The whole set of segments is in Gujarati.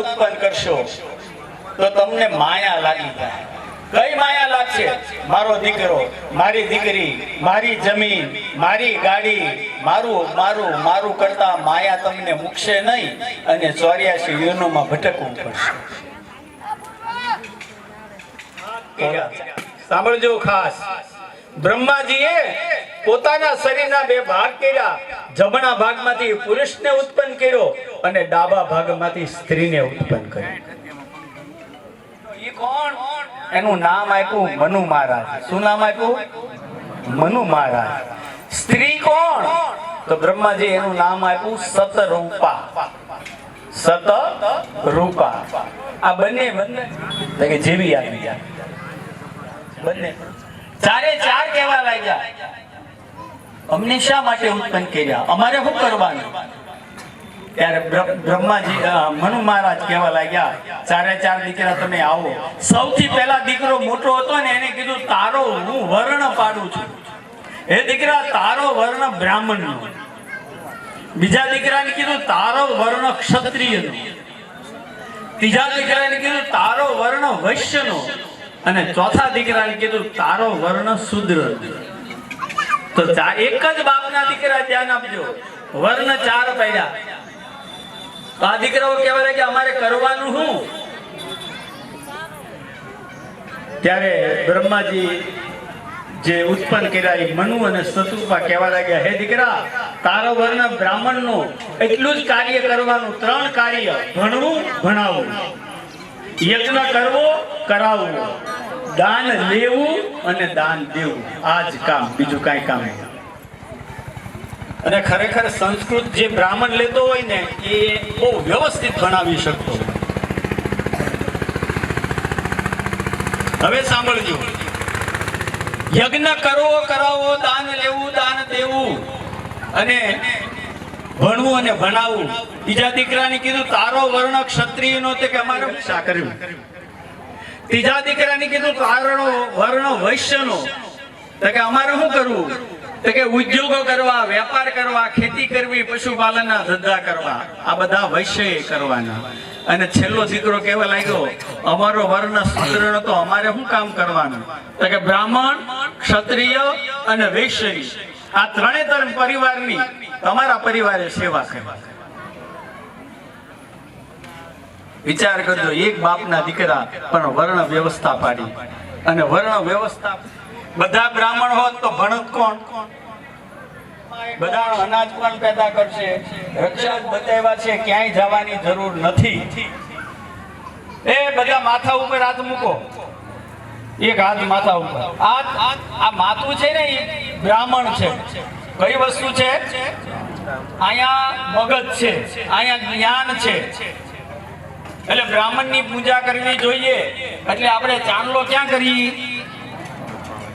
ઉત્પન્ન કરશો, તો તમને માયા લાગી જાય. કઈ માયા લાગશે? મારો દીકરો, મારી દીકરી, મારી જમીન, મારી ગાડી, મારું મારું મારું કરતા માયા તમને મૂકશે નહીં અને ચોર્યાસી યુનોમાં ભટકવું પડશે. સાંભળજો ખાસ. બ્રહ્માજીએ પોતાના શરીરના બે ભાગ કર્યા. જમણા ભાગમાંથી પુરુષને ઉત્પન્ન કર્યો અને ડાબા ભાગમાંથી સ્ત્રીને ઉત્પન્ન કર્યો. કોણ? એનું નામ આપ્યું મનુ મહારાજ. શું નામ આપ્યું? મનુ મહારાજ. સ્ત્રી કોણ? તો બ્રહ્માજી એનું નામ આપ્યું સતરૂપા. સત રૂપા આ બંને બંને જેવી આવી બંને. ચારે ચાર કેવા લાગ્યા. અમને શા માટે ઉત્પન્ન કર્યા? અમારે શું કરવાનું? ત્યારે બ્રહ્માજી મનુ મહારાજ કહેવા લાગ્યા, ચારે ચાર દીકરા તમે આવો. સૌથી પહેલા દીકરો મોટો હતો ને એને કીધું, તારો હું વર્ણ પાડું છું. એ દીકરા, તારો વર્ણ બ્રાહ્મણનો. બીજા દીકરાને કીધું, તારો વર્ણ ક્ષત્રિયનો. ત્રીજા દીકરાને કીધું, તારો વર્ણ વૈશ્યનો. અને ચોથા દીકરાને કીધું, તારો વર્ણ શુદ્ર. તો એક જ બાપના દીકરા ધ્યાન આપજો. વર્ણ ચાર પડ્યા. આ દીકરાઓ કહેવાય લાગે અમારે કરવાનું શું? ત્યારે બ્રહ્માજી જે ઉત્પન્ન કર્યા એ મનુ અને શત્રુપા કહેવા લાગ્યા, હે દીકરા, તારો વર્ણ બ્રાહ્મણનું એટલું જ કાર્ય કરવાનું, ત્રણ કાર્ય, ભણવું, ભણાવવું. યજ્ઞ કરવો, કરાવવું. દાન લેવું અને દાન દેવું. આ જ કામ, બીજું કાંઈ કામ અને ખરેખર સંસ્કૃત જે બ્રાહ્મણ લેતો હોય ને, એ બહુ વ્યવસ્થિત ભણાવી શકતો હવે સાંભળજો. યજ્ઞ કરવો, કરાવવો, દાન લેવું, દાન દેવું. અને ભણવું અને ભણાવવું. બીજા દીકરાને કીધું તારો વર્ણ ક્ષત્રિયનો તે કે અમારે? શા કર્યું ત્રીજા દીકરાને કીધું તારો વર્ણ વૈશ્યનો તો કે અમારે શું કરવું? તો કે ઉદ્યોગો કરવા વેપાર કરવા ખેતી કરવી પશુપાલનના ધંધા કરવા. આ બધા વૈશ્ય કરવાના. અને છેલ્લો દીકરો કેવા લાગ્યો અમારો વર્ણ શૂદ્રનો તો અમારે શું કામ કરવાનું? તો કે બ્રાહ્મણ ક્ષત્રિય અને વૈશ્ય આ ત્રણે ત્રણ પરિવારની તમારા પરિવારે સેવા કરવા. વિચાર કરજો, એક બાપના દીકરા પણ વર્ણ વ્યવસ્થા પાડી. અને વર્ણ વ્યવસ્થા, બધા બ્રાહ્મણ હોત તો ભણત કોણ? બધા અનાજ પણ પેદા કરશે? રક્ષા બતાવ્યા છે, ક્યાંય જવાની જરૂર નથી. એ બધા માથા ઉપર હાથ મૂકો. એક હાથ માથા ઉપર. આ આ માથું છે ને, એ બ્રાહ્મણ છે. કઈ વસ્તુ છે? અહીંયા મગજ છે, અહીંયા જ્ઞાન છે. એટલે બ્રાહ્મણની પૂજા કરવી જોઈએ. એટલે આપણે ચાંદલો ક્યાં કરી?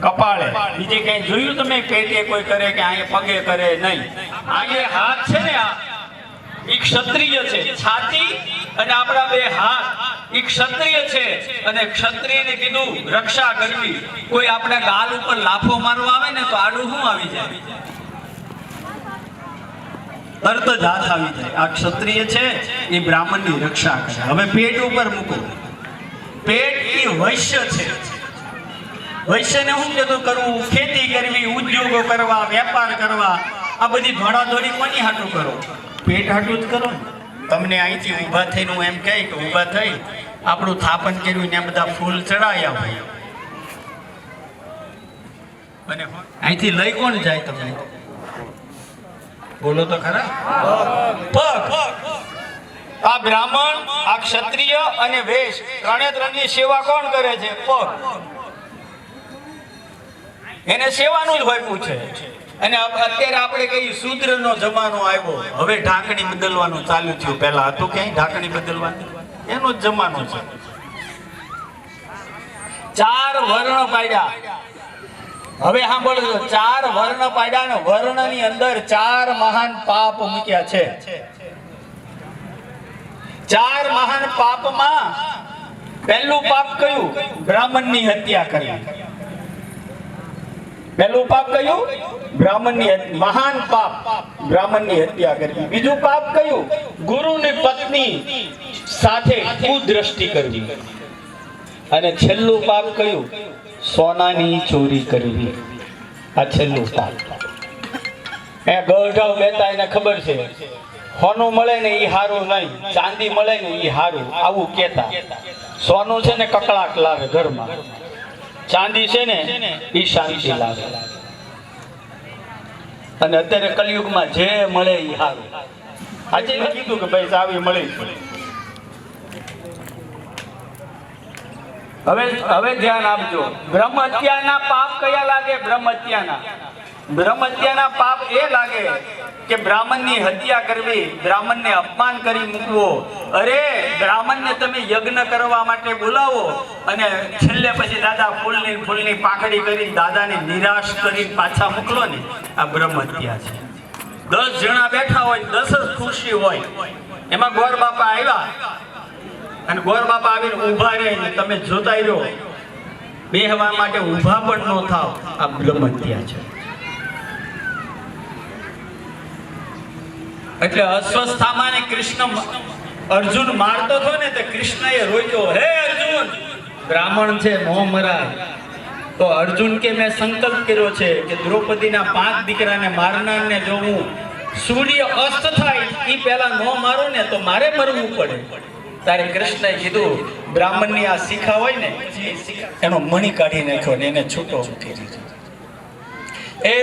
કપાળે. બીજે કઈ જોયું તમે? પેટે કોઈ કરે કે અહીંયા પગે કરે? નહીં. અહીંયા હાથ છે ને આ? ઈ ક્ષત્રિય છે. છાતી અને આપણા બે હાથ. એક ક્ષત્રિય છે અને ક્ષત્રિયને કીધું, રક્ષા કરવી. કોઈ આપણા ગાલ ઉપર લાફો મારવા આવે ને તો આડું શું આવી જાય? તરત જ હાથ આવી જાય. આ ક્ષત્રિય છે, એ બ્રાહ્મણની રક્ષા કરે. હવે પેટ ઉપર મૂકો. પેટ એ વૈશ્ય છે. વૈશ્યને શું કીધું કરવું ખેતી કરવી, ઉદ્યોગો કરવા, વેપાર કરવા, આ બધી ધોળાધોળી કોની હાટું કરો? પેટ હાટું જ કરો તમને અહીંથી ઊભા થઈને હું એમ કહે કે ઊભા થઈ, આપણું થાપન કર્યું ને બધા ફૂલ ચડાયા હોય. અને અહીંથી લઈ કોણ જાય તમને? બોલો તો ખરા? આ બ્રાહ્મણ, આ ક્ષત્રિય અને વેશ, ત્રણે ત્રણની સેવા કોણ કરે છે? પગ એને સેવાનું જ હોય પૂછે. અને અત્યારે આપણે કઈ શૂદ્રનો જમાનો આવ્યો. હવે ઢાંકણી બદલવાનું ચાલુ થયું. પહેલા હતું ક્યાંય ઢાંકણી બદલવાનું? એનો જ જમાનો છે. ચાર વર્ણ પાડ્યા. હવે સાંભળજો, ચાર વર્ણ પાડ્યા ને વર્ણની અંદર ચાર મહાન પાપ મૂક્યા છે. ચાર મહાન પાપમાં પહેલું પાપ કયું? બ્રાહ્મણની હત્યા કરી પહેલું પાપ કયું? બ્રાહ્મણની મહાન પાપ બ્રાહ્મણની હત્યા કરવી. બીજું પાપ કયું? ગુરુની પત્ની સાથે કુદ્રષ્ટિ કરવી. અને છેલ્લું પાપ કયું? સોનાની ચોરી કરવી. આ છેલ્લું પાપ. એ ગઢાવ બેતા એને ખબર છે. સોનું મળે ને એ હારું નહીં. ચાંદી મળે ને એ હારું. આવું કેતા સોનું છે ને કકળાટ લાવે ઘરમાં. ચાંદી છે ને એ શાંતિ લાવે. અને અત્યારે કલયુગમાં જે મળે એ હારું. આજે કીધું કે ભાઈ ચાવી મળી. હવે હવે ધ્યાન આપજો. બ્રહ્મ હત્યાના પાપ કયા લાગે? બ્રહ્મ હત્યાના બ્રહ્મ હત્યાના પાપ એ લાગે કે બ્રાહ્મણની હત્યા કરવી, બ્રાહ્મણને અપમાન કરી મૂકવો. અરે, બ્રાહ્મણને તમે યજ્ઞ કરવા માટે બોલાવો અને છેલ્લે પછી દાદા ફૂલની ફૂલની પાકડી કરી દાદાને નિરાશ કરી પાછા મોકલો ને. આ બ્રહ્મ હત્યા છે. દસ જણા બેઠા હોય, દસ જ ખુરશી હોય. એમાં ગોર બાપા આવ્યા. અને ગોર બાપા આવીને ઊભા રહે તમે જોતા રહ્યો બેહવા માટે ઊભા પણ ન થાવ. આ બ્રહ્મત્યા છે. એટલે અસ્વસ્થામાં ને કૃષ્ણ અર્જુન મારતો હતો ને તે કૃષ્ણએ રોક્યો, હે અર્જુન! બ્રાહ્મણ છે મોહ મરાય. તો અર્જુન કે મેં સંકલ્પ કર્યો છે કે દ્રૌપદીના પાંચ દીકરાને મારનારને જો હું સૂર્ય અસ્ત થાય એ પહેલા ન મારું ને તો મારે મરવું પડે. તારે કૃષ્ણએ કીધું, બ્રાહ્મણની આ શિખા હોય ને એનો મણી કાઢી નાખ્યો ને એને છૂટો મૂકી દીધો. એ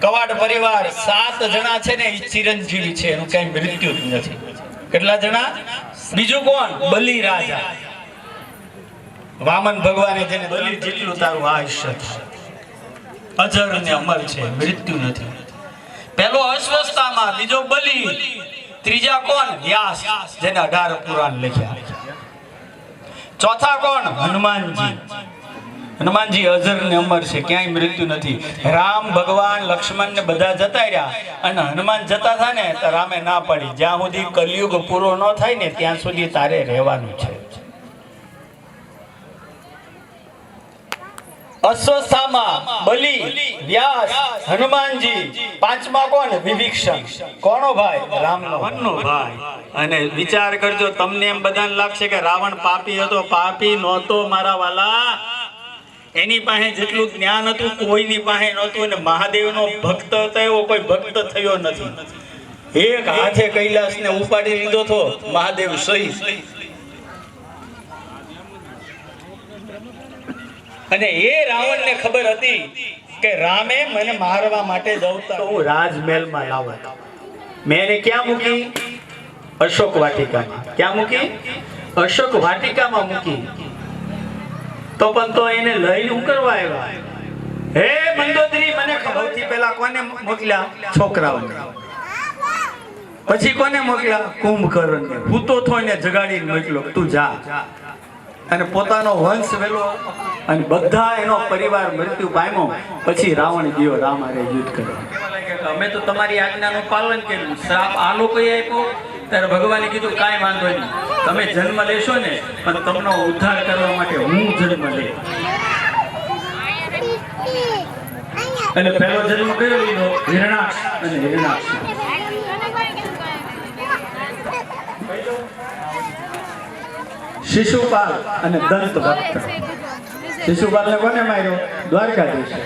કવાડ પરિવાર સાત જણા છે ને, એ ચિરંજીવી છે, એનું કઈ મૃત્યુ જ નથી. કેટલા જણા? બીજું કોણ? બલિ રાજા વામન ભગવાને જેને બલિ જેટલું તારું આયુષ્ય અજર અને અમર છે, મૃત્યુ નથી. પહેલો અસ્વસ્થામાં, બીજો બલિ. ત્રીજા કોણ? વ્યાસ, જેને અઢાર પુરાણ લખ્યા. ચોથા કોણ? હનુમાનજી. હનુમાનજી અજર ને અમર છે, ક્યાંય મૃત્યુ નથી. રામ, ભગવાન, લક્ષ્મણ ને બધા જતા રહ્યા. અને હનુમાન જતા હતા ને, તો રામે ના પડી. જ્યાં સુધી કલયુગ પૂરો ન થાય ને, ત્યાં સુધી તારે રહેવાનું છે. અસ્વસ્થામાં બલિ, વ્યાસ, હનુમાનજી, પાંચમા કોણ? વિભીક્ષણ. કોનો ભાઈ? રામનો ભાઈ. અને વિચાર કરજો, તમને એમ બધાને લાગશે કે રાવણ પાપી હતો. પાપી નહોતો મારા વાલા. એની પાસે જેટલું જ્ઞાન હતું, કોઈની પાસે નહોતું. અને મહાદેવનો ભક્ત હતો એવો કોઈ ભક્ત થયો નથી. એક હાથે કૈલાસને ઉપાડી લીધો તો મહાદેવ સહી અને એ રાવણને ખબર હતી કે રામે મને મારવા માટે જ અવતાર તો હું રાજમહેલમાં લાવું. મેં ક્યાં મૂકી? અશોક વાટિકામાં. ક્યાં મૂકી? અશોક વાટિકામાં મૂકી. તો પણ તો એને લઈને હું કરવા આવ્યા. હે મંદોદરી, મને ખબરથી પહેલા કોને મોકલ્યા? છોકરાઓને. પછી કોને મોકલ્યા? કુંભકર્ણને. ભૂતો થોઈને જગાડીને મોકલો તું જા. અને પોતાનો વંશ વેલો અને બધા એનો પરિવાર મૃત્યુ પામ્યો. પછી રાવણ ગયો રામારે યુદ્ધ કર્યો. અમે તો તમારી આજ્ઞાનું પાલન કર્યું. શ્રાપ આ લોકોએ આપ્યો ત્યારે ભગવાને કીધું કાંઈ વાંધો નહીં. તમે જન્મ લેશો ને પણ તમને ઉદ્ધાર કરવા માટે હું જન્મ લે. અને પહેલો જન્મ કયો લીધો? હિરણાક્ષ. અને હિરણાક્ષ. શિશુપાલ અને દંત ભક્ત. શિશુપાલને કોને માર્યો? દ્વારકાધીશે.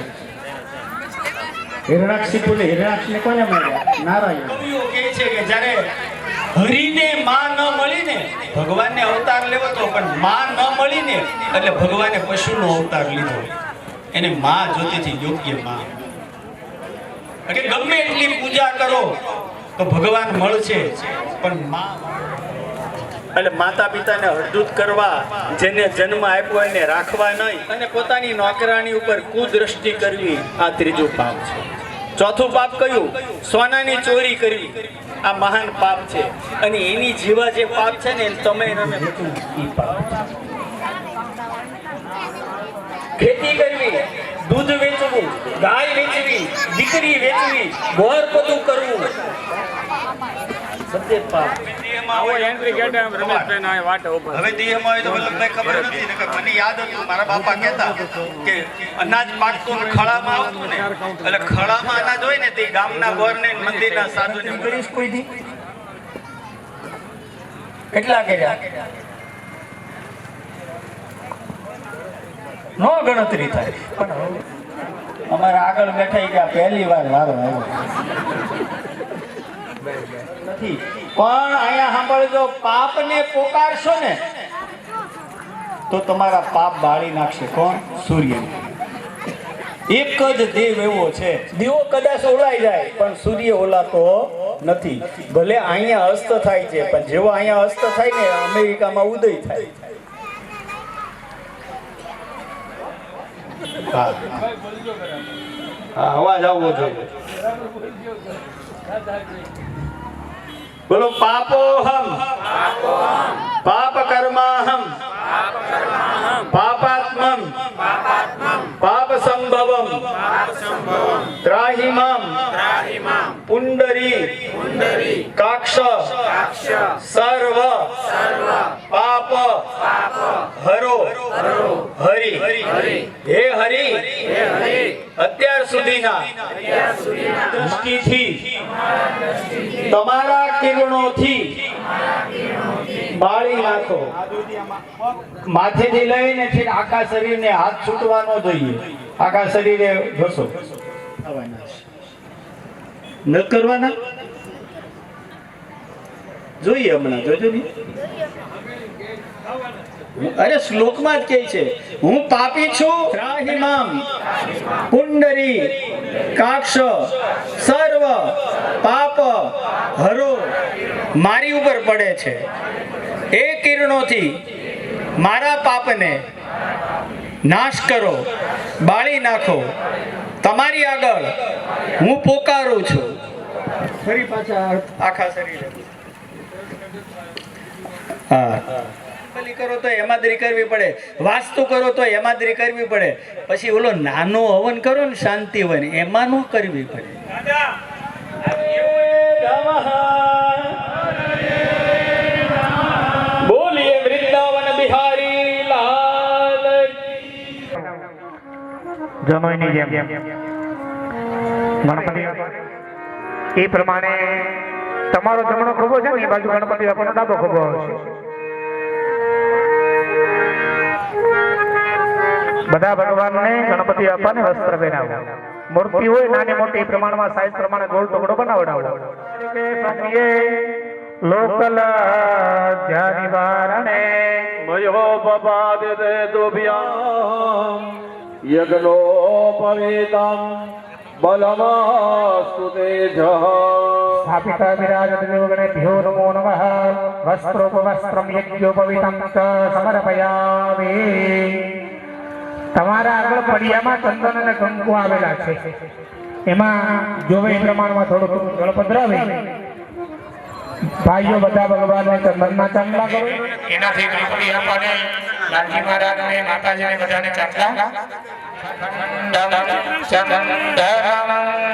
હિરણાક્ષિપુને હિરણાક્ષને કોને માર્યા? નારાયણ. કવિઓ કહે છે કે જ્યારે હરિને માં ન મળીને ભગવાનને અવતાર લેવો તો પણ માં ન મળીને એટલે ભગવાને પશુનો અવતાર લીધો. એને માં જોતીથી યોગ્યમાં. એટલે ગમે એટલી પૂજા કરો તો ભગવાન મળશે પણ માં એટલે માતા પિતાને હળદૂત કરવા, જેને જન્મ આપ્યો એને રાખવા નહીં. અને પોતાની નોકરાણી ઉપર કુદ્રષ્ટિ કરવી આ ત્રીજું પાપ છે. ચોથું પાપ કયું? સોનાની ચોરી કરવી. આ મહાન પાપ છે. અને એની જીવા જે પાપ છે ને તમે. ખેતી કરવી, દૂધ વેચવું, ગાય વેચવી, દીકરી વેચવી ગોર બધું કરવું. બધે પાપ આવો એન્ટ્રી ગેટ એમ રમેશભાઈ ના વાટે ઊભા હવે દેહમાં હોય તો વલ્લભભાઈ ખબર નથી ને મને યાદ હતું મારા બાપા કહેતા કે અનાજ પાકતું ને ખળામાં આવતું ને એટલે ખળામાં અનાજ હોય ને તે ગામના ગોરને ને મંદિરના કરીશ કોઈ દી? કેટલા કર્યા? નો ગણતરી થાય. પણ અમારા આગળ બેઠા ગયા પહેલી વાર મારો આવ્યો. પણ અહીંયા સાંભળજો પાપને પોકારશો ને, તો તમારા પાપ બાળી નાખશે. કોણ? સૂર્ય. એક જ દેવ એવો છે. દીવો કદાચ ઓળાઈ જાય, પણ સૂર્ય ઓલાતો નથી. ભલે અહીંયા અસ્ત થાય છે, પણ જેવો અહીંયા અસ્ત થાય ને, અમેરિકામાં ઉદય થાય. અવાજ આવવો જોઈએ. બોલો પાપોહમ પાપ કર્માહમ પાપાત્મમ પાપ સંભવમ ત્રાહિમામ પુંડરી કાક્ષ સર્વ પાપ હરો હરી હે હરી અત્યાર સુધીના દૃષ્ટિથી તમારા કિરણોથી બાળી નાખો. માથેથી લઈને છે આખા શરીરને હાથ છૂટવા ન જોઈએ. આખા શરીરે ઘસો. ન કરવાના? જોઈએ હમણાં, જોજો ને. અરે શ્લોકમાં જ કહે છે હું પાપી છું રાહિમામ પુંડરી કાક્ષ સર્વ પાપ હરો મારી ઉપર પડે છે. એ કિરણોથી મારા પાપને નાશ કરો બાળી નાખો. તમારી આગળ હું પોકારું છું. ફરી પાછા આખા શરીરે. હા. બલી કરો તો હેમાદરી કરવી પડે. વાસ્તુ કરો તો હેમાદરી કરવી પડે. પછી ઓલો નાનો હવન કરો ને શાંતિ હવન એમાં નો કરવી પડે. બોલીએ વૃંદાવન બિહારી લાલ જનોઈની જેમ. ગણપતિ એ પ્રમાણે તમારો જમણો ખોબો છે ને એ બાજુ ગણપતિ બાપાનો ડાબો ખોબો આવશે બધા ભગવાનને ગણપતિ બાપાને વસ્ત્ર પહેરાવો મૂર્તિ હોય નાની મોટી એ પ્રમાણમાં સાઈઝ પ્રમાણે ગોળ ટુકડો બનાવડાવો લોકલ જ્યાં નિવારણે મયોપપાદિતે તુભ્યામ યજ્ઞોપવીતમ બલમાસ્તુ તેજઃ स्थापिता विराजतयोगणेभ्यो नमो नमः વસ્ત્રોપવસ્ત્રમ યજ્ઞોપવિતમ ચ સમર્પયામિ તમારા આગળ પડિયામાં ચંદન અને કંકુ આવેલા છે. એમાં જોવે પ્રમાણમાં થોડું થોડું જળ પધરાવી ભાઈઓ બધા ભગવાનને ચંદનમાં ચાંદલા કરો. એનાથી ગણપતિ બાપાને લાલજી મહારાજને, માતાજીને બધાને ચાંદલા. ચંદન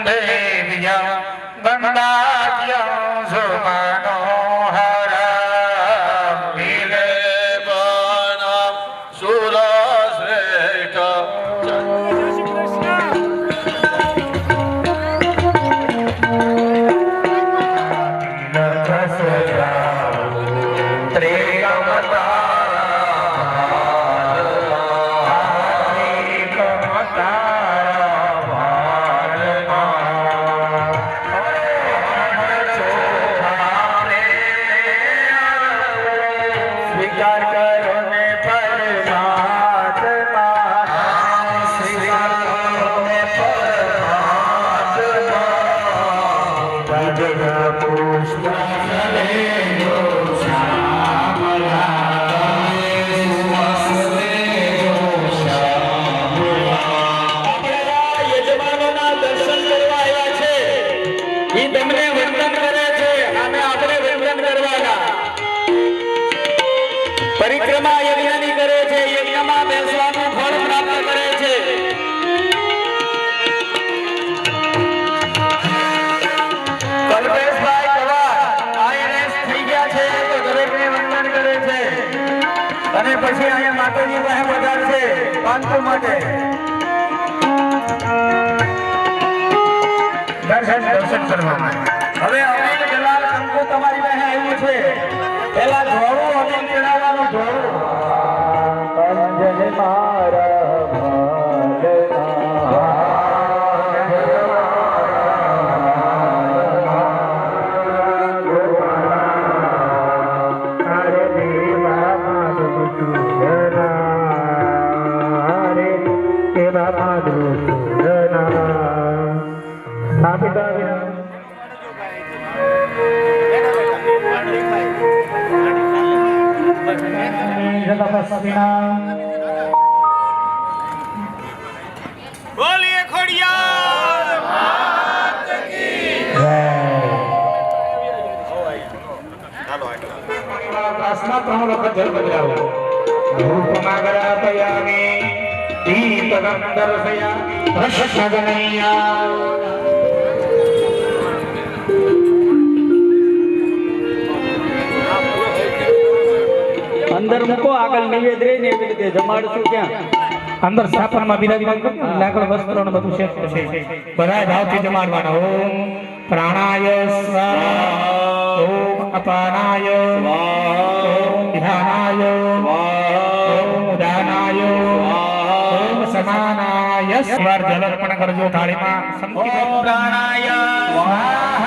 દેવ્યા ગંગાજ્યં સુમનોહર અને પછી અહીંયા માતાજી પાસે છે પાંચસો માટે. દર્શન દર્શન કરવા માટે હવે જગતસ્વિના બોલીએ ખોડિયાર. ત્રણ વખત જલ બદલાવો ધૂપમાગરાપયામિ દીપગમ દર્શયા પ્રશ્નગણૈયા અંદર મૂકો આગળ નિવેદ રહી ને એવી રીતે જમાડશું ક્યાં? અંદર સ્થાપનમાં કર્યું લાકડ વસ્ત્રો ને બધું છે. બધા ભાવથી જમાડવાના. ઓમ પ્રાણાય સ્વાહા. ઓમ અપાનાય ઓમ ધ્યાનાય ઓમ ઉદાનાય ઓમ સમાનાય. સ્વાર જલ અર્પણ કરજો થાળીમાં. સમજી પ્રાણાય સ્વાહા.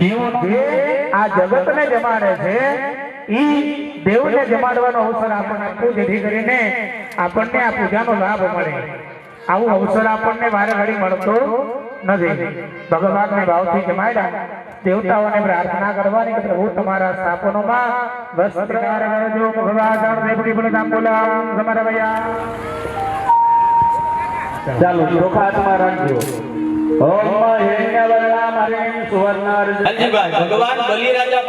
દેવો આ જગતને જમાડે છે. ઈ દેવને જમાડવાનો અવસર આપણને જેથી કરીને આપણને આ પૂજાનો લાભ મળે. આવું અવસર આપણને વારે ઘડી મળતો નથી. ભગવાનને ભાવથી જમાડ્યા. દેવતાઓને પ્રાર્થના કરવાની કે પ્રભુ, તમારા સ્થાપનોમાં વસ્ત્ર કરજો. ભગવાન દેવકી બલદામ બોલામ સમરવયા ચાલો ચોખા રાખજો. ભગવાન બલિરાજા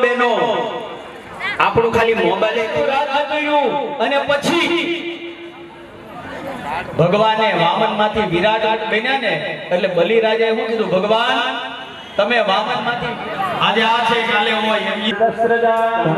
બેનો, આપણું ખાલી મોબાઈલ અને પછી ભગવાને વામનમાંથી વિરાટ બન્યા ને, એટલે બલિરાજાએ શું કીધું? ભગવાન તમે વામન આજે આ છે કાલે હોય